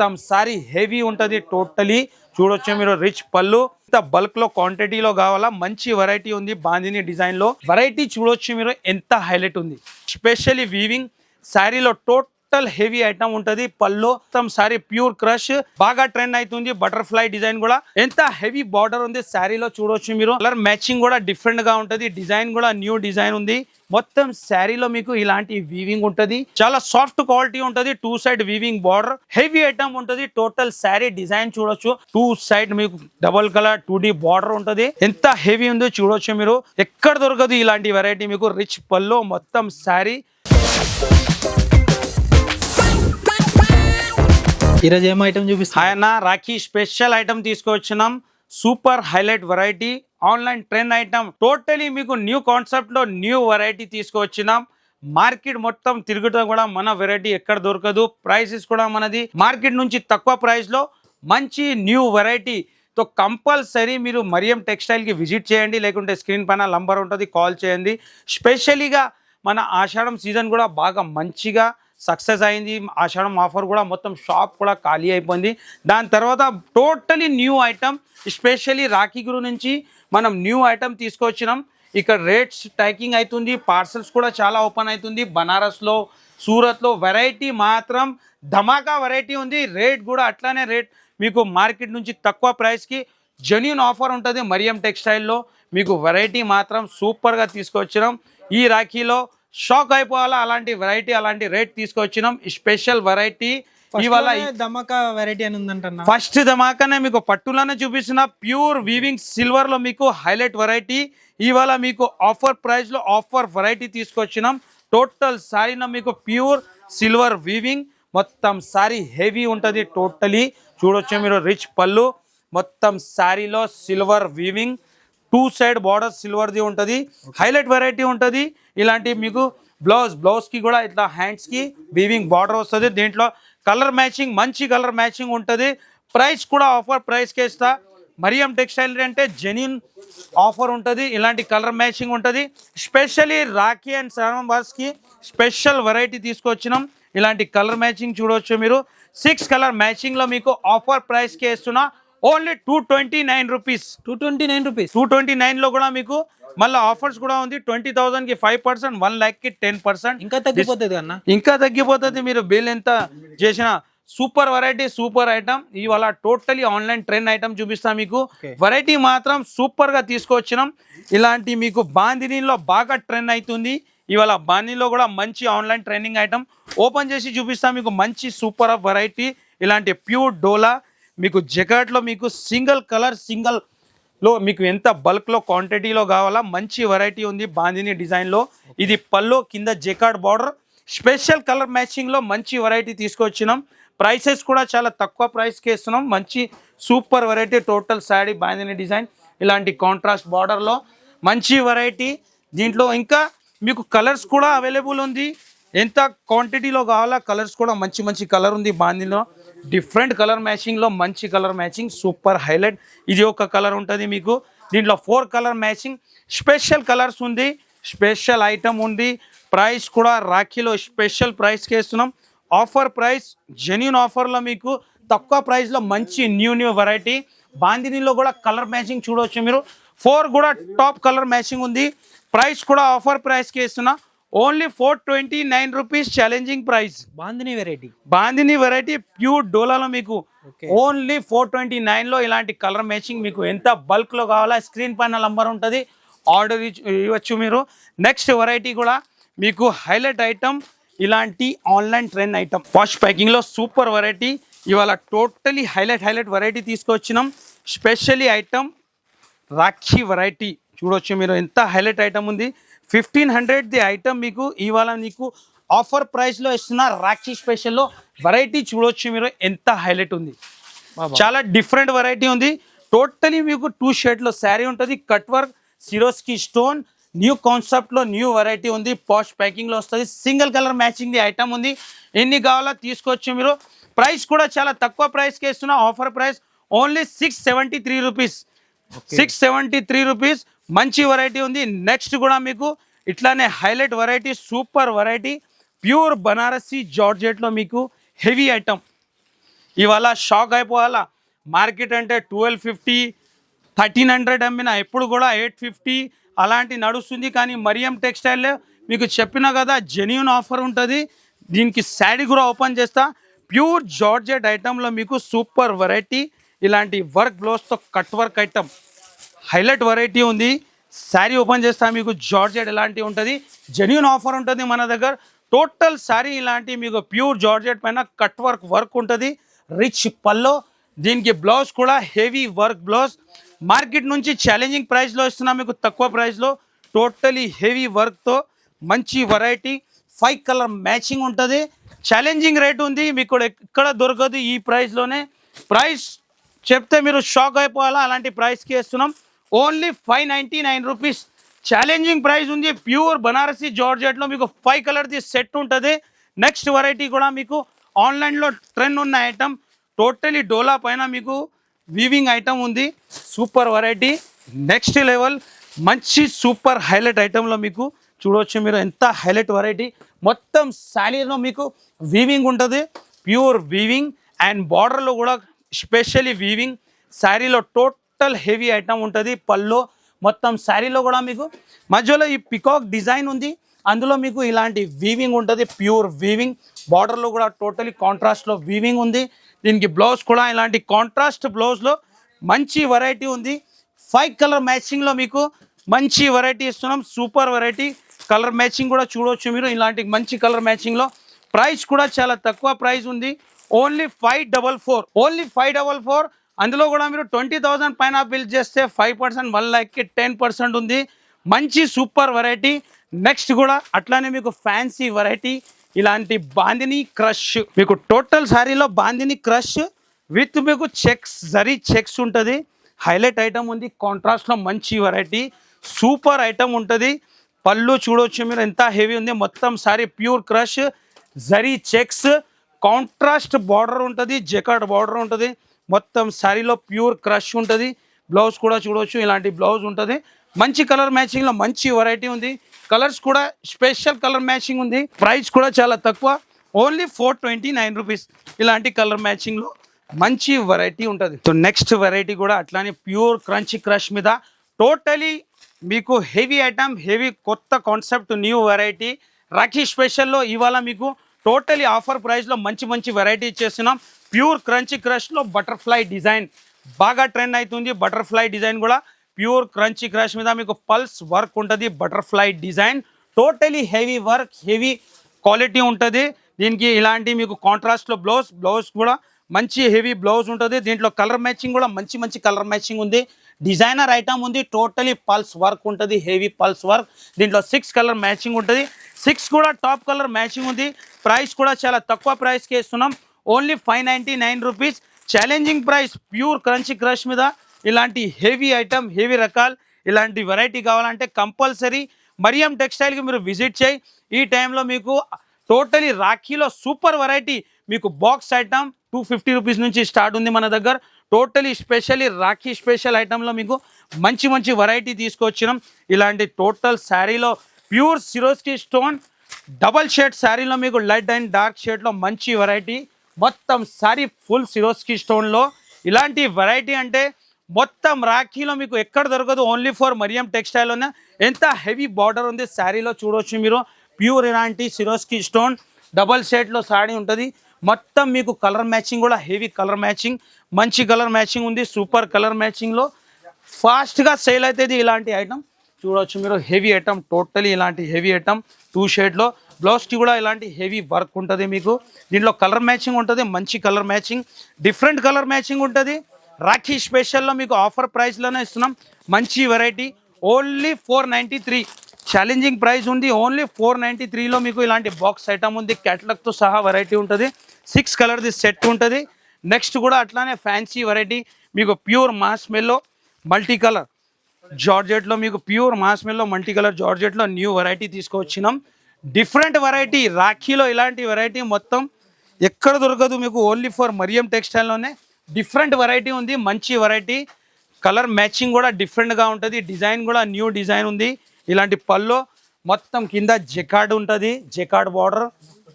మొత్తం సారీ హెవీ ఉంటుంది టోటలీ. చూడొచ్చు మీరు రిచ్ పళ్ళు. ఇంత బల్క్లో క్వాంటిటీలో కావాలా మంచి వెరైటీ ఉంది బాందిని డిజైన్లో వెరైటీ చూడొచ్చు మీరు ఎంత హైలైట్ ఉంది. స్పెషల్లీ వీవింగ్ శారీలో టోటల్ టోటల్ హెవీ ఐటమ్ ఉంటది. పళ్ళు మొత్తం సారీ ప్యూర్ క్రష్. బాగా ట్రెండ్ అవుతుంది బటర్ఫ్లై డిజైన్ కూడా. ఎంత హెవీ బార్డర్ ఉంది శారీలో చూడవచ్చు మీరు. కలర్ మ్యాచింగ్ కూడా డిఫరెంట్గా ఉంటది. డిజైన్ కూడా న్యూ డిజైన్ ఉంది. మొత్తం శారీలో మీకు ఇలాంటి వీవింగ్ ఉంటది. చాలా సాఫ్ట్ క్వాలిటీ ఉంటది. Two side weaving border heavy item ఉంటది. టోటల్ శారీ డిజైన్ చూడొచ్చు. టూ సైడ్ మీకు double colour two D border ఉంటది. ఎంత హెవీ ఉందో చూడొచ్చు మీరు. ఎక్కడ దొరకదు ఇలాంటి వెరైటీ మీకు. రిచ్ పల్లో మొత్తం శారీ. ఈరోజు ఏం ఐటమ్ చూపిస్తా ఆయన రాఖీ స్పెషల్ ఐటమ్ తీసుకొచ్చినాం super highlight variety online trend item totally మీకు న్యూ కాన్సెప్ట్లో న్యూ వెరైటీ తీసుకొచ్చినాం మార్కెట్ మొత్తం తిరుగుతా కూడా మన వెరైటీ ఎక్కడ దొరకదు. ప్రైసెస్ కూడా మనది. మార్కెట్ నుంచి తక్కువ ప్రైస్లో మంచి న్యూ వెరైటీ తో కంపల్సరీ మీరు మరియం టెక్స్టైల్కి విజిట్ చేయండి. లేకుంటే స్క్రీన్ పైన నంబర్ ఉంటుంది కాల్ చేయండి. స్పెషలీగా మన ఆషాఢం సీజన్ కూడా బాగా మంచిగా సక్సెస్ అయింది ఆషాఢం ఆఫర్ కూడా మొత్తం షాప్ కూడా ఖాళీ అయిపోయింది. దాని తర్వాత totally new item specially Rakhi గురు నుంచి మనం న్యూ ఐటమ్ తీసుకొచ్చినాం. ఇక్కడ రేట్స్ ట్యాకింగ్ అవుతుంది పార్సల్స్ కూడా చాలా ఓపెన్ అవుతుంది. బనారస్లో సూరత్లో వెరైటీ మాత్రం ధమాకా వెరైటీ ఉంది. రేట్ కూడా అట్లానే రేట్. మీకు మార్కెట్ నుంచి తక్కువ ప్రైస్కి జెన్యున్ ఆఫర్ ఉంటుంది. మరియం టెక్స్టైల్లో మీకు వెరైటీ మాత్రం సూపర్గా తీసుకొచ్చినాం. ఈ రాఖీలో షాక్ అయిపోవాలా? అలాంటి వెరైటీ అలాంటి రేట్ తీసుకొచ్చినాం. స్పెషల్ వెరైటీ ఇవాళ దమ్మక వెరైటీ అని ఉందంటన్నా. ఫస్ట్ ధమాకానే మీకు పట్టులోనే చూపిస్తున్న. ప్యూర్ వీవింగ్ సిల్వర్లో మీకు హైలైట్ వెరైటీ ఇవాళ మీకు ఆఫర్ ప్రైస్లో ఆఫర్ వెరైటీ తీసుకొచ్చినాం. టోటల్ సారీలో మీకు ప్యూర్ సిల్వర్ వీవింగ్ మొత్తం సారీ హెవీ ఉంటుంది టోటలీ చూడొచ్చు మీరు రిచ్ పళ్ళు. మొత్తం సారీలో silver weaving two side border సిల్వర్ది ఉంటుంది. హైలైట్ వెరైటీ ఉంటుంది. ఇలాంటి మీకు బ్లౌజ్ బ్లౌజ్కి కూడా ఇట్లా హ్యాండ్స్కి వీవింగ్ బార్డర్ వస్తుంది. దీంట్లో కలర్ మ్యాచింగ్ మంచి కలర్ మ్యాచింగ్ ఉంటుంది. ప్రైస్ కూడా ఆఫర్ ప్రైస్కి ఇస్తా. మరియం టెక్స్టైల్ అంటే జెన్యున్ ఆఫర్ ఉంటుంది. ఇలాంటి కలర్ మ్యాచింగ్ ఉంటుంది. స్పెషల్లీ రాఖీ అండ్కి స్పెషల్ వెరైటీ తీసుకొచ్చినాం. ఇలాంటి కలర్ మ్యాచింగ్ చూడవచ్చు మీరు. సిక్స్ కలర్ మ్యాచింగ్లో మీకు ఆఫర్ ప్రైస్కి ఇస్తున్నా. Only two twenty nine rupees two twenty nine rupees two twenty నైన్లో కూడా మీకు మళ్ళీ ఆఫర్స్ కూడా ఉంది. ట్వంటీ థౌసండ్కి ఫైవ్ పర్సెంట్ వన్ ల్యాక్కి టెన్ పర్సెంట్ ఇంకా తగ్గిపోతుంది అన్న. ఇంకా తగ్గిపోతుంది మీరు బిల్ ఎంత చేసిన. సూపర్ వెరైటీ సూపర్ ఐటమ్ ఇవాళ టోటలీ ఆన్లైన్ ట్రెండ్ ఐటమ్ చూపిస్తా మీకు. వెరైటీ మాత్రం సూపర్గా తీసుకొచ్చినాం. ఇలాంటి మీకు బాందినీలో బాగా ట్రెండ్ అవుతుంది ఇవాళ బాందినీలో కూడా మంచి ఆన్లైన్ ట్రైనింగ్ ఐటమ్ ఓపెన్ చేసి చూపిస్తా మీకు మంచి సూపర్ ఆఫ్ వెరైటీ ఇలాంటి ప్యూర్ డోలా మీకు జకాట్లో మీకు సింగిల్ కలర్ సింగిల్లో మీకు ఎంత బల్క్లో క్వాంటిటీలో కావాలా మంచి వెరైటీ ఉంది బాందిని డిజైన్లో ఇది పల్లో కింద జెకార్డ్ బార్డర్. స్పెషల్ కలర్ మ్యాచింగ్లో మంచి వెరైటీ తీసుకొచ్చినాం. ప్రైసెస్ కూడా చాలా తక్కువ ప్రైస్కి ఇస్తున్నాం మంచి super variety total sari bandhani design. ఇలాంటి కాంట్రాస్ట్ బార్డర్లో మంచి వెరైటీ. దీంట్లో ఇంకా మీకు కలర్స్ కూడా అవైలబుల్ ఉంది. ఎంత క్వాంటిటీలో కావాలా కలర్స్ కూడా మంచి మంచి కలర్ ఉంది బాందిలో. డిఫరెంట్ కలర్ మ్యాచింగ్లో మంచి కలర్ మ్యాచింగ్ సూపర్ హైలైట్. ఇది ఒక కలర్ ఉంటుంది మీకు. దీంట్లో four colour matching special colours ఉంది స్పెషల్ ఐటమ్ ఉంది. ప్రైస్ కూడా రాఖీలో స్పెషల్ ప్రైస్కి ఇస్తున్నాం. ఆఫర్ ప్రైస్ జెన్యున్ ఆఫర్లో మీకు తక్కువ ప్రైస్లో మంచి న్యూ న్యూ వెరైటీ. బాందినీలో కూడా కలర్ మ్యాచింగ్ చూడవచ్చు మీరు. ఫోర్ కూడా టాప్ కలర్ మ్యాచింగ్ ఉంది. ప్రైస్ కూడా ఆఫర్ ప్రైస్కి ఇస్తున్నా. Only four twenty nine rupees challenging price bandhani variety bandhani variety pure డోలాలో మీకు. ఓన్లీ ఫోర్ ట్వంటీ నైన్లో ఇలాంటి కలర్ మ్యాచింగ్ మీకు ఎంత బల్క్లో కావాలా స్క్రీన్ పైన నంబర్ ఉంటుంది ఆర్డర్ ఇవ్వచ్చు మీరు. నెక్స్ట్ వెరైటీ కూడా మీకు హైలైట్ ఐటమ్ ఇలాంటి ఆన్లైన్ ట్రెండ్ ఐటమ్ వాష్ ప్యాకింగ్లో సూపర్ వెరైటీ ఇవాళ టోటలీ హైలైట్ హైలైట్ వెరైటీ తీసుకొచ్చినాం. స్పెషల్లీ ఐటమ్ రాఖీ వెరైటీ చూడొచ్చు మీరు ఎంత హైలైట్ ఐటమ్ ఉంది. ఫిఫ్టీన్ హండ్రెడ్ది ఐటమ్ మీకు ఇవాళ మీకు ఆఫర్ ప్రైస్లో ఇస్తున్న రాఖీ స్పెషల్లో వెరైటీ చూడొచ్చు మీరు ఎంత హైలైట్ ఉంది. చాలా డిఫరెంట్ వెరైటీ ఉంది. టోటలీ మీకు టూ షర్ట్లో శారీ ఉంటుంది cut work Swarovski stone new కాన్సెప్ట్లో న్యూ వెరైటీ ఉంది పాష్ ప్యాకింగ్లో వస్తుంది single colour matching the item ఉంది. ఎన్ని కావాలో తీసుకోవచ్చు మీరు. ప్రైస్ కూడా చాలా తక్కువ ప్రైస్కి ఇస్తున్నా offer price only six seventy three rupees six seventy three rupees మంచి వెరైటీ ఉంది. నెక్స్ట్ కూడా మీకు ఇట్లానే highlight variety super variety pure Banarasi జార్జెట్లో మీకు హెవీ ఐటమ్ ఇవాళ షాక్ అయిపోవాలా? మార్కెట్ అంటే ట్వెల్వ్ ఫిఫ్టీ థర్టీన్ హండ్రెడ్ అమ్మిన ఎప్పుడు కూడా ఎయిట్ ఫిఫ్టీ అలాంటి నడుస్తుంది. కానీ మరియం టెక్స్టైల్ మీకు చెప్పిన కదా జెన్యున్ ఆఫర్ ఉంటుంది. దీనికి శారీ కూడా ఓపెన్ చేస్తా. ప్యూర్ జార్జెట్ ఐటెంలో మీకు సూపర్ వెరైటీ ఇలాంటి work బ్లౌజ్తో cut work item highlight variety ఉంది. శారీ ఓపెన్ చేస్తా మీకు జార్జెట్ ఎలాంటి ఉంటుంది? జెన్యున్ ఆఫర్ ఉంటుంది మన దగ్గర. టోటల్ శారీ ఇలాంటి మీకు ప్యూర్ జార్జెట్ పైన కట్ వర్క్ వర్క్ ఉంటుంది. రిచ్ పల్లో. దీనికి బ్లౌజ్ కూడా హెవీ వర్క్ బ్లౌజ్. మార్కెట్ నుంచి ఛాలెంజింగ్ ప్రైస్లో ఇస్తున్నా మీకు తక్కువ ప్రైస్లో టోటలీ హెవీ వర్క్తో మంచి వెరైటీ. ఫైవ్ కలర్ మ్యాచింగ్ ఉంటుంది. ఛాలెంజింగ్ రేట్ ఉంది. మీకు కూడా ఎక్కడ దొరకదు ఈ ప్రైస్లోనే ప్రైస్ చెప్తే మీరు షాక్ అయిపోవాలా? అలాంటి ప్రైస్కి వేస్తున్నాం. Only five ninety nine rupees. Challenging price ఉంది. ప్యూర్ బనారసి జార్జెట్లో మీకు ఫైవ్ కలర్ది సెట్ ఉంటుంది. నెక్స్ట్ వెరైటీ కూడా మీకు ఆన్లైన్లో ట్రెండ్ ఉన్న ఐటమ్ టోటలీ డోలా పైన మీకు వీవింగ్ ఐటమ్ ఉంది. సూపర్ వెరైటీ నెక్స్ట్ లెవెల్ మంచి సూపర్ హైలైట్ ఐటెంలో మీకు చూడవచ్చు మీరు ఎంత హైలైట్ వెరైటీ మొత్తం శారీలో మీకు వీవింగ్ ఉంటుంది. ప్యూర్ వీవింగ్ అండ్ బార్డర్లో కూడా స్పెషల్లీ వీవింగ్ శారీలో టోటల్ టోటల్ హెవీ ఐటమ్ ఉంటుంది. పళ్ళు మొత్తం శారీలో కూడా మీకు మధ్యలో ఈ పికాక్ డిజైన్ ఉంది. అందులో మీకు ఇలాంటి వీవింగ్ ఉంటుంది. ప్యూర్ వీవింగ్ బార్డర్లో కూడా టోటలీ కాంట్రాస్ట్లో వీవింగ్ ఉంది. దీనికి బ్లౌజ్ కూడా ఇలాంటి కాంట్రాస్ట్ బ్లౌజ్లో మంచి వెరైటీ ఉంది. ఫైవ్ కలర్ మ్యాచింగ్లో మీకు మంచి వెరైటీ ఇస్తున్నాం. సూపర్ వెరైటీ కలర్ మ్యాచింగ్ కూడా చూడవచ్చు మీరు. ఇలాంటి మంచి కలర్ మ్యాచింగ్లో ప్రైస్ కూడా చాలా తక్కువ ప్రైస్ ఉంది. Only five double four only five double four అందులో కూడా మీరు ట్వంటీ థౌసండ్ పైన బిల్ చేస్తే ఫైవ్ పర్సెంట్ వన్ ల్యాక్కి టెన్ పర్సెంట్ ఉంది. మంచి సూపర్ వెరైటీ. నెక్స్ట్ కూడా అట్లానే మీకు ఫ్యాన్సీ వెరైటీ. ఇలాంటి బాందిని క్రష్. మీకు టోటల్ సారీలో బాందిని క్రష్ విత్ మీకు చెక్స్ జరీ చెక్స్ ఉంటుంది. హైలైట్ ఐటమ్ ఉంది. కాంట్రాస్ట్లో మంచి వెరైటీ. సూపర్ ఐటమ్ ఉంటుంది. పళ్ళు చూడవచ్చు మీరు. ఎంత హెవీ ఉంది. మొత్తం sari pure crush zari checks. Contrast border ఉంటుంది. జెకాట్ బార్డర్ ఉంటుంది. మొత్తం శారీలో ప్యూర్ క్రష్ ఉంటుంది. బ్లౌజ్ కూడా చూడవచ్చు ఇలాంటి బ్లౌజ్ ఉంటుంది. మంచి కలర్ మ్యాచింగ్లో మంచి వెరైటీ ఉంది. కలర్స్ కూడా స్పెషల్ కలర్ మ్యాచింగ్ ఉంది. ప్రైస్ కూడా చాలా తక్కువ. Only four twenty nine rupees ఇలాంటి కలర్ మ్యాచింగ్లో మంచి వెరైటీ ఉంటుంది. సో నెక్స్ట్ వెరైటీ కూడా అట్లానే ప్యూర్ క్రంచ్ క్రష్ మీద టోటలీ మీకు హెవీ ఐటమ్ హెవీ కొత్త కాన్సెప్ట్ న్యూ వెరైటీ రాఖీ స్పెషల్లో ఇవాళ మీకు టోటలీ ఆఫర్ ప్రైస్లో మంచి మంచి వెరైటీ చేస్తున్నాం ప్యూర్ క్రంచీ క్రష్లో బటర్ఫ్లై డిజైన్. బాగా ట్రెండ్ అవుతుంది బటర్ఫ్లై డిజైన్ కూడా. ప్యూర్ క్రంచీ క్రష్ మీద మీకు పల్స్ వర్క్ ఉంటుంది butterfly design. Totally heavy work heavy quality ఉంటుంది. దీనికి ఇలాంటి మీకు కాంట్రాస్ట్లో బ్లౌజ్ బ్లౌజ్ కూడా మంచి హెవీ బ్లౌజ్ ఉంటుంది. దీంట్లో కలర్ మ్యాచింగ్ కూడా మంచి మంచి కలర్ మ్యాచింగ్ ఉంది. డిజైనర్ ఐటమ్ ఉంది. టోటలీ పల్స్ వర్క్ ఉంటుంది. Heavy pulse work. దీంట్లో సిక్స్ కలర్ మ్యాచింగ్ ఉంటుంది. సిక్స్ కూడా టాప్ కలర్ మ్యాచింగ్ ఉంది. ప్రైస్ కూడా చాలా తక్కువ ప్రైస్కి ఇస్తున్నాం. Only five ninety nine rupees challenging price pure crunchy crush మీద ఇలాంటి హెవీ ఐటమ్ హెవీ రకాలు ఇలాంటి వెరైటీ కావాలంటే కంపల్సరీ మరియం టెక్స్టైల్కి మీరు విజిట్ చేయి. ఈ టైంలో మీకు టోటలీ రాఖీలో సూపర్ వెరైటీ మీకు box item two fifty rupees నుంచి స్టార్ట్ ఉంది మన దగ్గర. టోటలీ స్పెషల్లీ రాఖీ స్పెషల్ ఐటెంలో మీకు మంచి మంచి వెరైటీ తీసుకొచ్చినాం. ఇలాంటి టోటల్ శారీలో pure Swarovski stone double shade శారీలో మీకు లైట్ అండ్ డార్క్ షేడ్లో మంచి వెరైటీ మొత్తం శారీ ఫుల్ సిరోస్కి స్టోన్లో ఇలాంటి వెరైటీ అంటే మొత్తం రాఖీలో మీకు ఎక్కడ దొరకదు. ఓన్లీ ఫర్ మరియం టెక్స్టైల్లోనే ఎంత హెవీ బార్డర్ ఉంది శారీలో చూడవచ్చు మీరు. ప్యూర్ ఇలాంటి సిరోస్కి స్టోన్ డబల్ షేడ్లో సాడీ ఉంటుంది. మొత్తం మీకు కలర్ మ్యాచింగ్ కూడా హెవీ కలర్ మ్యాచింగ్ మంచి కలర్ మ్యాచింగ్ ఉంది సూపర్ కలర్ మ్యాచింగ్లో ఫాస్ట్గా సేల్ అవుతుంది ఇలాంటి ఐటమ్ చూడవచ్చు మీరు హెవీ ఐటమ్ టోటలీ ఇలాంటి హెవీ ఐటమ్ టూ షేడ్లో బ్లౌజ్కి కూడా ఇలాంటి హెవీ వర్క్ ఉంటుంది మీకు. దీంట్లో కలర్ మ్యాచింగ్ ఉంటుంది మంచి colour matching. Different colour matching ఉంటుంది. రాఖీ స్పెషల్లో మీకు ఆఫర్ ప్రైస్లోనే ఇస్తున్నాం. మంచి variety only four ninety three challenging price ఉంది ఓన్లీ ఫోర్ నైంటీ త్రీలో మీకు ఇలాంటి బాక్స్ ఐటమ్ ఉంది. క్యాటలాగ్తో సహా వెరైటీ ఉంటుంది. సిక్స్ కలర్ది సెట్ ఉంటుంది. నెక్స్ట్ కూడా అట్లానే ఫ్యాన్సీ వెరైటీ. మీకు ప్యూర్ మాస్మెల్లో మల్టీ కలర్ జార్జెట్లో మీకు ప్యూర్ మాస్మెల్లో మల్టీ కలర్ జార్జెట్లో న్యూ వెరైటీ తీసుకొచ్చినాం. డిఫరెంట్ వెరైటీ రాఖీలో ఇలాంటి వెరైటీ మొత్తం ఎక్కడ దొరకదు మీకు ఓన్లీ ఫర్ మరియం టెక్స్టైల్లోనే. డిఫరెంట్ వెరైటీ ఉంది మంచి వెరైటీ. కలర్ మ్యాచింగ్ కూడా డిఫరెంట్గా ఉంటుంది డిజైన్ కూడా న్యూ డిజైన్ ఉంది. ఇలాంటి పల్లో మొత్తం కింద జెకార్డ్ ఉంటుంది జెకార్డ్ బార్డర్.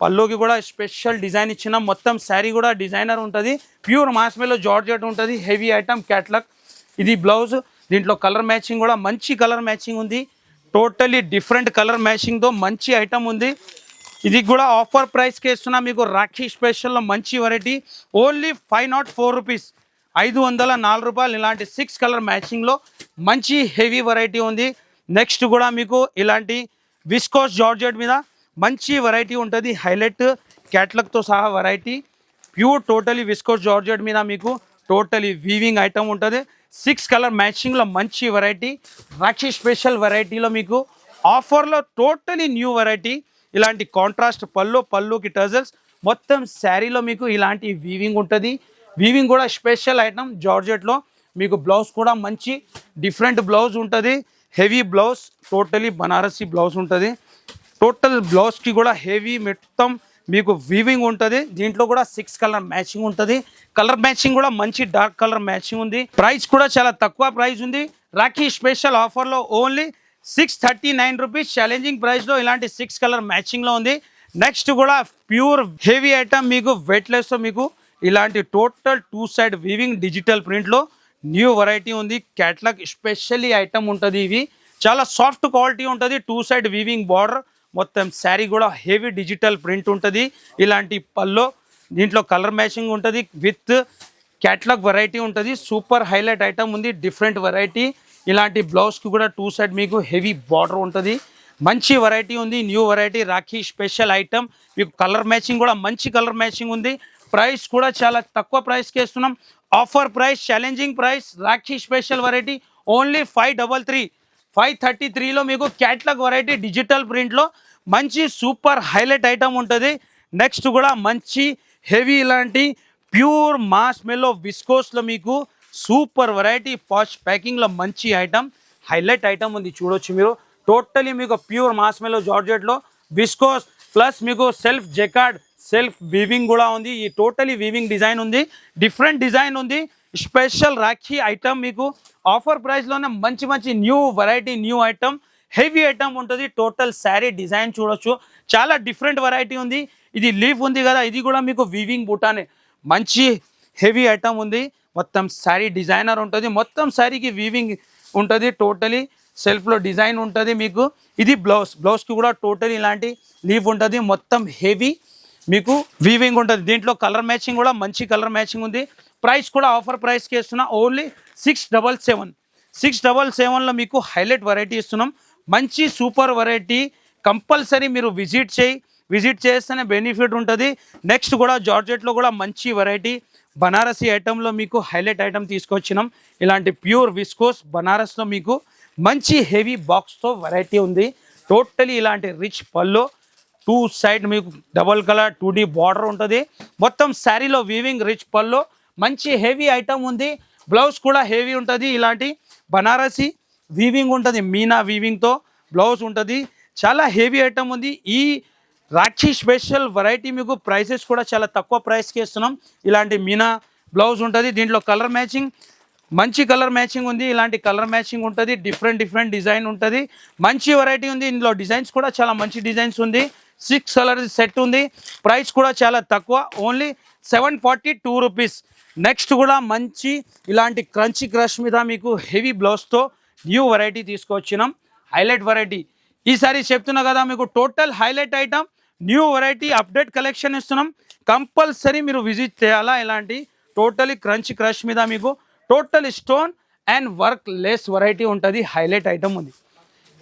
పల్లోకి కూడా స్పెషల్ డిజైన్ ఇచ్చిన మొత్తం శారీ కూడా డిజైనర్ ఉంటుంది. ప్యూర్ మాస్మేలో జార్జెట్ ఉంటుంది హెవీ ఐటమ్ క్యాట్లాగ్. ఇది బ్లౌజ్ దీంట్లో కలర్ మ్యాచింగ్ కూడా మంచి కలర్ మ్యాచింగ్ ఉంది. టోటలీ డిఫరెంట్ కలర్ మ్యాచింగ్తో మంచి ఐటమ్ ఉంది. ఇది కూడా ఆఫర్ ప్రైస్కి ఇస్తున్నా మీకు రాఖీ స్పెషల్లో మంచి variety. Only five nought four rupees. ఐదు వందల నాలుగు రూపాయలు ఇలాంటి సిక్స్ కలర్ మ్యాచింగ్లో మంచి హెవీ వెరైటీ ఉంది. నెక్స్ట్ కూడా మీకు ఇలాంటి విస్కోస్ జార్జెట్ మీద మంచి వెరైటీ ఉంటుంది. హైలైట్ క్యాట్లాగ్తో సహా variety pure totally viscose georgette మీద మీకు టోటలీ వీవింగ్ ఐటమ్ ఉంటుంది. సిక్స్ కలర్ మ్యాచింగ్లో మంచి వెరైటీ రాక్షి స్పెషల్ వెరైటీలో మీకు ఆఫర్లో టోటలీ న్యూ వెరైటీ ఇలాంటి కాంట్రాస్ట్ పళ్ళు పళ్ళుకి టజల్స్ మొత్తం శారీలో మీకు ఇలాంటి వీవింగ్ ఉంటుంది. వీవింగ్ కూడా స్పెషల్ ఐటమ్ జార్జెట్లో మీకు బ్లౌజ్ కూడా మంచి డిఫరెంట్ బ్లౌజ్ ఉంటుంది. Heavy blouse totally Banarasi blouse ఉంటుంది. టోటల్ బ్లౌజ్కి కూడా హెవీ మొత్తం మీకు వీవింగ్ ఉంటుంది. దీంట్లో కూడా సిక్స్ కలర్ మ్యాచింగ్ ఉంటుంది. కలర్ మ్యాచింగ్ కూడా మంచి డార్క్ కలర్ మ్యాచింగ్ ఉంది. ప్రైస్ కూడా చాలా తక్కువ ప్రైస్ ఉంది. రాఖీ స్పెషల్ ఆఫర్లో only six thirty nine rupees challenging ప్రైస్లో ఇలాంటి సిక్స్ కలర్ మ్యాచింగ్లో ఉంది. నెక్స్ట్ కూడా ప్యూర్ హెవీ ఐటమ్ మీకు వెయిట్లెస్తో మీకు ఇలాంటి total two side weaving digital ప్రింట్లో న్యూ వెరైటీ ఉంది. క్యాట్లాగ్ స్పెషల్లీ ఐటమ్ ఉంటుంది ఇవి. చాలా సాఫ్ట్ క్వాలిటీ ఉంటుంది. టూ సైడ్ వీవింగ్ బార్డర్ మొత్తం శారీ కూడా హెవీ డిజిటల్ ప్రింట్ ఉంటుంది. ఇలాంటి పల్లో దీంట్లో కలర్ మ్యాచింగ్ ఉంటుంది విత్ క్యాట్లాగ్ వెరైటీ ఉంటుంది. సూపర్ హైలైట్ ఐటమ్ ఉంది డిఫరెంట్ వెరైటీ ఇలాంటి బ్లౌజ్కి కూడా టూ సైడ్ మీకు హెవీ బార్డర్ ఉంటుంది. మంచి వెరైటీ ఉంది new variety Rakhi special item. మీకు కలర్ మ్యాచింగ్ కూడా మంచి కలర్ మ్యాచింగ్ ఉంది. ప్రైస్ కూడా చాలా తక్కువ ప్రైస్కి వేస్తున్నాం. Offer price challenging price Rakhi special variety only five double three five thirty త్రీలో మీకు క్యాట్లాగ్ వెరైటీ డిజిటల్ ప్రింట్లో మంచి సూపర్ హైలైట్ ఐటమ్ ఉంటుంది. నెక్స్ట్ కూడా మంచి హెవీ ఇలాంటి ప్యూర్ మాస్ మెల్లో విస్కోస్లో మీకు సూపర్ వెరైటీ పాష్ ప్యాకింగ్లో మంచి ఐటమ్ హైలైట్ ఐటమ్ ఉంది చూడొచ్చు మీరు. టోటలీ మీకు ప్యూర్ మాస్ మెల్లో జార్జెట్లో విస్కోస్ ప్లస్ మీకు సెల్ఫ్ జెకార్డ్ సెల్ఫ్ వీవింగ్ కూడా ఉంది. ఈ టోటలీ వీవింగ్ డిజైన్ ఉంది. డిఫరెంట్ డిజైన్ ఉంది. స్పెషల్ రాఖీ ఐటమ్ మీకు ఆఫర్ ప్రైస్లోనే మంచి మంచి new variety new item heavy item ఉంటుంది. టోటల్ శారీ డిజైన్ చూడొచ్చు. చాలా డిఫరెంట్ వెరైటీ ఉంది. ఇది లీఫ్ ఉంది కదా ఇది కూడా మీకు వీవింగ్ బుటానే. మంచి హెవీ ఐటమ్ ఉంది. మొత్తం శారీ డిజైనర్ ఉంటుంది. మొత్తం శారీకి వీవింగ్ ఉంటుంది టోటలీ. సెల్ఫ్లో డిజైన్ ఉంటుంది మీకు. ఇది బ్లౌజ్. బ్లౌజ్కి కూడా టోటల్ ఇలాంటి లీఫ్ ఉంటుంది. మొత్తం హెవీ. మీకు వీవింగ్ ఉంటుంది. దీంట్లో కలర్ మ్యాచింగ్ కూడా మంచి కలర్ మ్యాచింగ్ ఉంది. ప్రైస్ కూడా ఆఫర్ ప్రైస్కి ఇస్తున్నా. Only six double seven six double సెవెన్లో మీకు హైలైట్ వెరైటీ ఇస్తున్నాం. మంచి సూపర్ వెరైటీ కంపల్సరీ మీరు విజిట్ చేయి. విజిట్ చేస్తేనే బెనిఫిట్ ఉంటుంది. నెక్స్ట్ కూడా జార్జెట్లో కూడా మంచి వెరైటీ బనారసీ ఐటెంలో మీకు హైలైట్ ఐటమ్ తీసుకొచ్చినాం. ఇలాంటి ప్యూర్ విస్కోస్ బనారస్లో మీకు మంచి హెవీ బాక్స్తో వెరైటీ ఉంది. టోటలీ ఇలాంటి రిచ్ పల్లో టూ సైడ్ మీకు double colour two D border ఉంటుంది. మొత్తం శారీలో వీవింగ్ రిచ్ పల్లో మంచి హెవీ ఐటమ్ ఉంది. బ్లౌజ్ కూడా హెవీ ఉంటుంది. ఇలాంటి బనారసి వీవింగ్ ఉంటుంది. మీనా వీవింగ్తో బ్లౌజ్ ఉంటుంది. చాలా హెవీ ఐటమ్ ఉంది. ఈ రాఖీ స్పెషల్ వెరైటీ మీకు ప్రైసెస్ కూడా చాలా తక్కువ ప్రైస్కి ఇస్తున్నాం. ఇలాంటి మీనా బ్లౌజ్ ఉంటుంది. దీంట్లో కలర్ మ్యాచింగ్ మంచి కలర్ మ్యాచింగ్ ఉంది. ఇలాంటి కలర్ మ్యాచింగ్ ఉంటుంది. డిఫరెంట్ డిఫరెంట్ డిజైన్ ఉంటుంది. మంచి వెరైటీ ఉంది. ఇందులో డిజైన్స్ కూడా చాలా మంచి డిజైన్స్ ఉంది. సిక్స్ కలర్ సెట్ ఉంది. ప్రైస్ కూడా చాలా తక్కువ. Only seven forty two rupees next కూడా మంచి ఇలాంటి క్రంచీ క్రష్ మీద మీకు హెవీ బ్లౌజ్తో న్యూ వెరైటీ తీసుకొచ్చినాం. హైలైట్ వెరైటీ ఈసారి చెప్తున్నా కదా మీకు total highlight item new variety update collection ఇస్తున్నాం. కంపల్సరీ మీరు విజిట్ చేయాలా ఇలాంటి టోటలీ క్రంచ్ క్రష్ మీద మీకు total stone and work less variety ఉంటుంది. హైలైట్ ఐటమ్ ఉంది.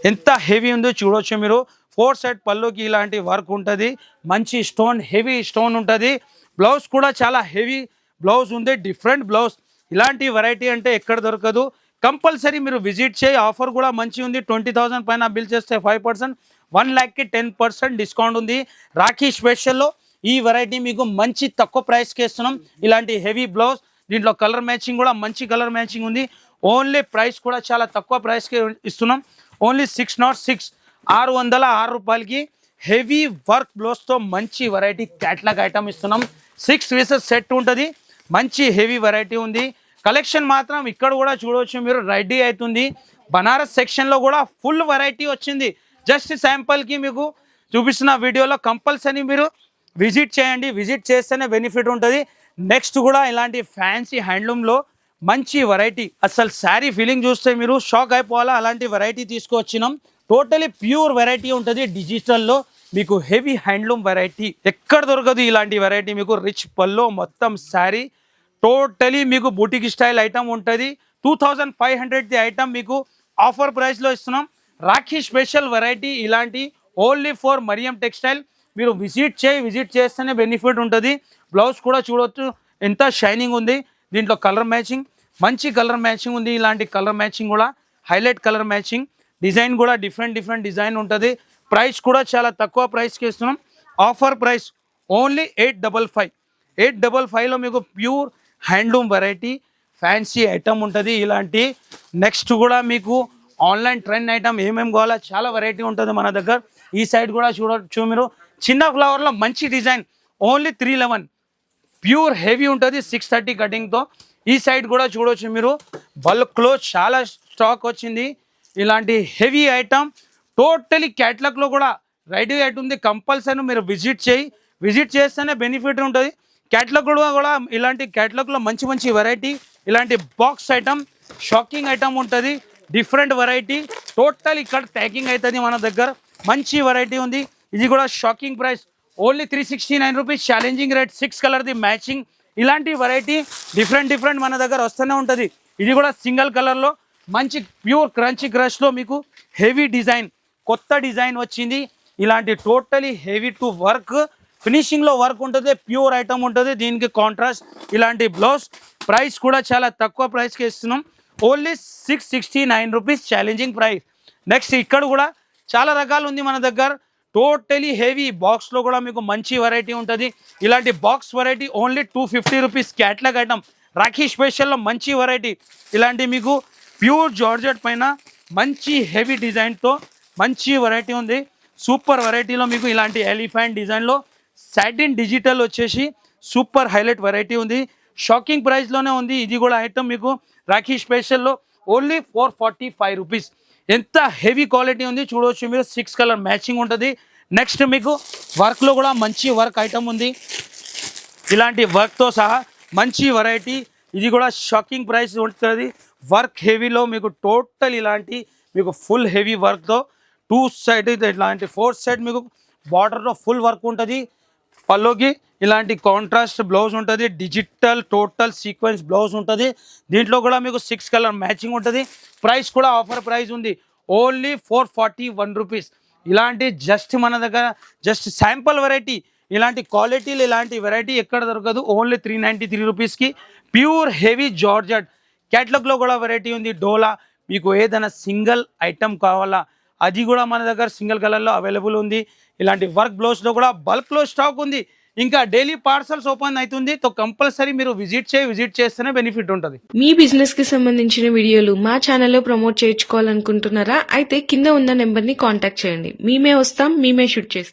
ఎంత హెవీ ఉందో చూడొచ్చు మీరు. ఫోర్ సైడ్ పళ్ళుకి ఇలాంటి వర్క్ ఉంటుంది. మంచి స్టోన్ హెవీ స్టోన్ ఉంటుంది. బ్లౌజ్ కూడా చాలా హెవీ బ్లౌజ్ ఉంది డిఫరెంట్ బ్లౌజ్ ఇలాంటి వెరైటీ అంటే ఎక్కడ దొరకదు. కంపల్సరీ మీరు విజిట్ చేయి. ఆఫర్ కూడా మంచి ఉంది. ట్వంటీ థౌసండ్ పైన బిల్ చేస్తే ఫైవ్ పర్సెంట్ వన్ ల్యాక్కి టెన్ పర్సెంట్ డిస్కౌంట్ ఉంది. రాఖీ స్పెషల్లో ఈ వెరైటీ మీకు మంచి తక్కువ ప్రైస్కి ఇస్తున్నాం. ఇలాంటి హెవీ బ్లౌజ్ దీంట్లో కలర్ మ్యాచింగ్ కూడా మంచి కలర్ మ్యాచింగ్ ఉంది. ఓన్లీ ప్రైస్ కూడా చాలా తక్కువ ప్రైస్కి ఇస్తున్నాం. Only six nought six. ఆరు వందల ఆరు రూపాయలకి హెవీ వర్క్ బ్లౌజ్తో మంచి వెరైటీ క్యాట్లాగ్ ఐటమ్ ఇస్తున్నాం. సిక్స్ పీసెస్ సెట్ ఉంటుంది. మంచి హెవీ వెరైటీ ఉంది. కలెక్షన్ మాత్రం ఇక్కడ కూడా చూడవచ్చు మీరు రెడీ అవుతుంది. బనారస్ సెక్షన్లో కూడా ఫుల్ వెరైటీ వచ్చింది. జస్ట్ శాంపుల్కి మీకు చూపిస్తున్న వీడియోలో కంపల్సరీ మీరు విజిట్ చేయండి. విజిట్ చేస్తేనే బెనిఫిట్ ఉంటుంది. నెక్స్ట్ కూడా ఇలాంటి ఫ్యాన్సీ హ్యాండ్లూమ్లో మంచి వెరైటీ అసలు శారీ ఫీలింగ్ చూస్తే మీరు షాక్ అయిపోవాలా? అలాంటి వెరైటీ తీసుకొచ్చినాం టోటలీ ప్యూర్ వెరైటీ ఉంటుంది డిజిటల్లో మీకు హెవీ హ్యాండ్లూమ్ వెరైటీ ఎక్కడ దొరకదు ఇలాంటి వెరైటీ మీకు. రిచ్ పల్లో మొత్తం శారీ. టోటలీ మీకు బుటిక్ స్టైల్ ఐటమ్ ఉంటుంది. టూ థౌజండ్ ఫైవ్ హండ్రెడ్ది ఐటమ్ మీకు ఆఫర్ ప్రైస్లో ఇస్తున్నాం. రాఖీ స్పెషల్ వెరైటీ ఇలాంటి ఓన్లీ ఫర్ మరియం టెక్స్టైల్ మీరు విజిట్ చేయి విజిట్ చేస్తేనే బెనిఫిట్ ఉంటుంది. బ్లౌజ్ కూడా చూడొచ్చు. ఎంత షైనింగ్ ఉంది. దీంట్లో కలర్ మ్యాచింగ్ మంచి కలర్ మ్యాచింగ్ ఉంది. ఇలాంటి కలర్ మ్యాచింగ్ కూడా హైలైట్ కలర్ మ్యాచింగ్. డిజైన్ కూడా డిఫరెంట్ డిఫరెంట్ డిజైన్ ఉంటుంది. ప్రైస్ కూడా చాలా తక్కువ ప్రైస్కి ఇస్తున్నాం offer price only eight double five. Eight double ఫైవ్లో మీకు pure handloom variety fancy item ఉంటుంది. ఇలాంటి నెక్స్ట్ కూడా మీకు ఆన్లైన్ ట్రెండ్ ఐటమ్ ఏమేమి కావాలో చాలా వెరైటీ ఉంటుంది మన దగ్గర. ఈ సైడ్ కూడా చూడొచ్చు మీరు చిన్న ఫ్లవర్లో మంచి design. Only three eleven. Pure heavy ఉంటుంది. సిక్స్ థర్టీ కటింగ్తో. ఈ సైడ్ కూడా చూడవచ్చు మీరు. బల్క్లో చాలా స్టాక్ వచ్చింది. ఇలాంటి హెవీ ఐటమ్ టోటలీ క్యాట్లాగ్లో కూడా రెడీ ఐటమ్ ఉంది. కంపల్సరీ మీరు విజిట్ చేయి. విజిట్ చేస్తేనే బెనిఫిట్ ఉంటుంది. క్యాట్లాగ్ కూడా కూడా ఇలాంటి క్యాట్లాగ్లో మంచి మంచి వెరైటీ ఇలాంటి బాక్స్ ఐటమ్ షాకింగ్ ఐటమ్ ఉంటుంది. డిఫరెంట్ వెరైటీ టోటల్ ఇక్కడ ప్యాకింగ్ అవుతుంది మన దగ్గర. మంచి వెరైటీ ఉంది. ఇది కూడా shocking price. Only three sixty nine rupees. Challenging rate six కలర్ది మ్యాచింగ్. ఇలాంటి వెరైటీ డిఫరెంట్ డిఫరెంట్ మన దగ్గర వస్తూనే ఉంటుంది. ఇది కూడా సింగిల్ కలర్లో మంచి ప్యూర్ క్రంచీ క్రష్లో మీకు హెవీ డిజైన్ కొత్త డిజైన్ వచ్చింది. ఇలాంటి టోటలీ హెవీ టు వర్క్ ఫినిషింగ్లో వర్క్ ఉంటుంది ప్యూర్ ఐటమ్ ఉంటుంది. దీనికి కాంట్రాస్ట్ ఇలాంటి బ్లౌజ్ ప్రైస్ కూడా చాలా తక్కువ ప్రైస్కి ఇస్తున్నాం. Only six sixty nine rupees challenging price next ఇక్కడ కూడా చాలా రకాలు ఉంది మన దగ్గర. టోటలీ హెవీ బాక్స్లో కూడా మీకు మంచి వెరైటీ ఉంటుంది. ఇలాంటి box variety only two fifty rupees catalogue item Rakhi స్పెషల్లో మంచి వెరైటీ ఇలాంటి మీకు ప్యూర్ జార్జెట్ పైన మంచి హెవీ డిజైన్తో మంచి వెరైటీ ఉంది. సూపర్ వెరైటీలో మీకు ఇలాంటి ఎలిఫెంట్ డిజైన్లో సాటిన్ డిజిటల్ వచ్చేసి సూపర్ హైలైట్ వెరైటీ ఉంది. షాకింగ్ ప్రైస్లోనే ఉంది. ఇది కూడా ఐటమ్ మీకు Rakhi స్పెషల్లో only four forty five rupees ఎంత హెవీ క్వాలిటీ ఉంది. చూడవచ్చు మీరు. సిక్స్ కలర్ మ్యాచింగ్ ఉంటుంది. నెక్స్ట్ మీకు వర్క్లో కూడా మంచి వర్క్ ఐటమ్ ఉంది. ఇలాంటి వర్క్తో సహా మంచి వెరైటీ ఇది కూడా షాకింగ్ ప్రైస్ ఉంటుంది వర్క్ హెవీలో మీకు టోటల్ ఇలాంటి మీకు ఫుల్ హెవీ వర్క్తో టూ సైడ్ ఇలాంటి ఫోర్త్ సైడ్ మీకు బార్డర్లో ఫుల్ వర్క్ ఉంటుంది. పల్లోకి ఇలాంటి కాంట్రాస్ట్ బ్లౌజ్ ఉంటుంది. డిజిటల్ టోటల్ సీక్వెన్స్ బ్లౌజ్ ఉంటుంది. దీంట్లో కూడా మీకు సిక్స్ కలర్ మ్యాచింగ్ ఉంటుంది. ప్రైస్ కూడా ఆఫర్ ప్రైస్ ఉంది. Only four forty one rupees ఇలాంటి జస్ట్ మన దగ్గర జస్ట్ శాంపుల్ వెరైటీ ఇలాంటి క్వాలిటీలు ఇలాంటి వెరైటీ ఎక్కడ దొరకదు. ఓన్లీ త్రీ నైంటీ త్రీ రూపీస్కి ప్యూర్ హెవీ జార్జెట్ క్యాట్లాగ్లో కూడా వెరైటీ ఉంది. డోలా మీకు ఏదైనా సింగిల్ ఐటమ్ కావాలా అది కూడా మన దగ్గర సింగిల్ కలర్లో అవైలబుల్ ఉంది. ఇలాంటి వర్క్ బ్లౌజ్లో కూడా బల్క్లో స్టాక్ ఉంది. ఇంకా డైలీ పార్సల్స్ ఓపెన్ అవుతుంది. తో కంపల్సరీ మీరు విజిట్ చేయి విజిట్ చేస్తేనే బెనిఫిట్ ఉంటుంది. మీ బిజినెస్కి సంబంధించిన వీడియోలు మా ఛానల్లో ప్రమోట్ చేయించుకోవాలనుకుంటున్నారా? అయితే కింద ఉన్న నెంబర్ని కాంటాక్ట్ చేయండి. మేమే వస్తాం మేమే షూట్ చేస్తాం.